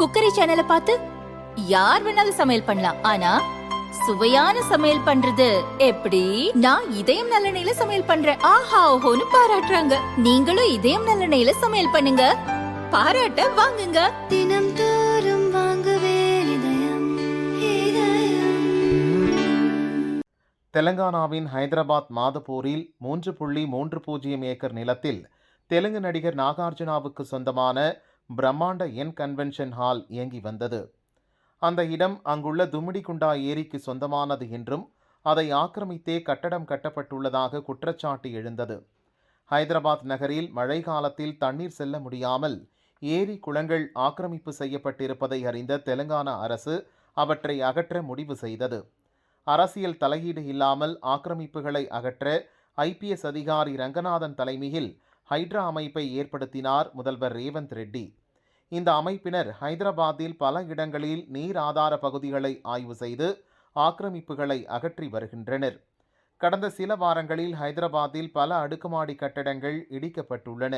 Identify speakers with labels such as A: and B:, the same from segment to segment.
A: Cookery சேனலை பார்த்து யார் வேணாலும் சமையல் பண்ணலாம். ஆனா சுவையான சமையல் பண்றது எப்படி? நான் இதயம் நல்லெண்ணெயில சமையல் பண்றேன். ஆஹா ஓஹோன்னு பாராட்டுறாங்க. நீங்களும் இதயம் நல்லெண்ணெயில சமையல் பண்ணுங்க. பாராட்ட வாங்குங்க.
B: தினம் தோறும்
C: தெலங்கானாவின் ஹைதராபாத் மாதப்பூரில் மூன்று புள்ளி மூன்று பூஜ்ஜியம் ஏக்கர் நிலத்தில் தெலுங்கு நடிகர் நாகார்ஜுனாவுக்கு சொந்தமான பிரம்மாண்ட என் கன்வென்ஷன் ஹால் இயங்கி வந்தது. அந்த இடம் அங்குள்ள துமிடிகுண்டா ஏரிக்கு சொந்தமானது என்றும் அதை ஆக்கிரமித்தே கட்டடம் கட்டப்பட்டுள்ளதாக குற்றச்சாட்டு எழுந்தது. ஹைதராபாத் நகரில் மழை காலத்தில் தண்ணீர் செல்ல முடியாமல் ஏரி குளங்கள் ஆக்கிரமிப்பு செய்யப்பட்டிருப்பதை அறிந்த தெலுங்கானா அரசு அவற்றை அகற்ற முடிவு செய்தது. அரசியல் தலையீடு இல்லாமல் ஆக்கிரமிப்புகளை அகற்ற ஐபிஎஸ் அதிகாரி ரங்கநாதன் தலைமையில் ஹைட்ரா அமைப்பை ஏற்படுத்தினார் முதல்வர் ரேவந்த் ரெட்டி. இந்த அமைப்பினர் ஹைதராபாத்தில் பல இடங்களில் நீர் ஆதார பகுதிகளை ஆய்வு செய்து ஆக்கிரமிப்புகளை அகற்றி வருகின்றனர். கடந்த சில வாரங்களில் ஹைதராபாத்தில் பல அடுக்குமாடி கட்டடங்கள் இடிக்கப்பட்டுள்ளன.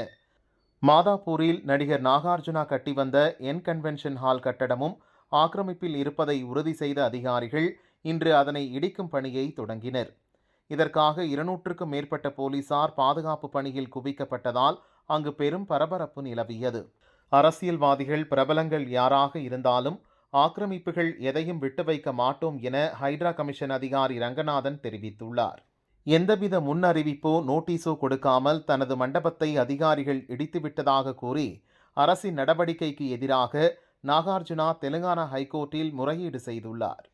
C: மாதாப்பூரில் நடிகர் நாகார்ஜுனா கட்டி வந்த என் கன்வென்ஷன் ஹால் கட்டடமும் ஆக்கிரமிப்பில் இருப்பதை உறுதி செய்த அதிகாரிகள் இன்று அதனை இடிக்கும் பணியை தொடங்கினர். இதற்காக இருநூற்றுக்கும் மேற்பட்ட போலீசார் பாதுகாப்பு பணியில் குவிக்கப்பட்டதால் அங்கு பெரும் பரபரப்பு நிலவியது. அரசியல்வாதிகள் பிரபலங்கள் யாராக இருந்தாலும் ஆக்கிரமிப்புகள் எதையும் விட்டு வைக்க மாட்டோம் என ஹைட்ரா கமிஷன் அதிகாரி ரங்கநாதன் தெரிவித்துள்ளார். எந்தவித முன் அறிவிப்போ நோட்டீஸோ கொடுக்காமல் தனது மண்டபத்தை அதிகாரிகள் இடித்துவிட்டதாக கூறி அரசின் நடவடிக்கைக்கு எதிராக நாகார்ஜுனா தெலுங்கானா ஹைகோர்ட்டில் முறையீடு செய்துள்ளார்.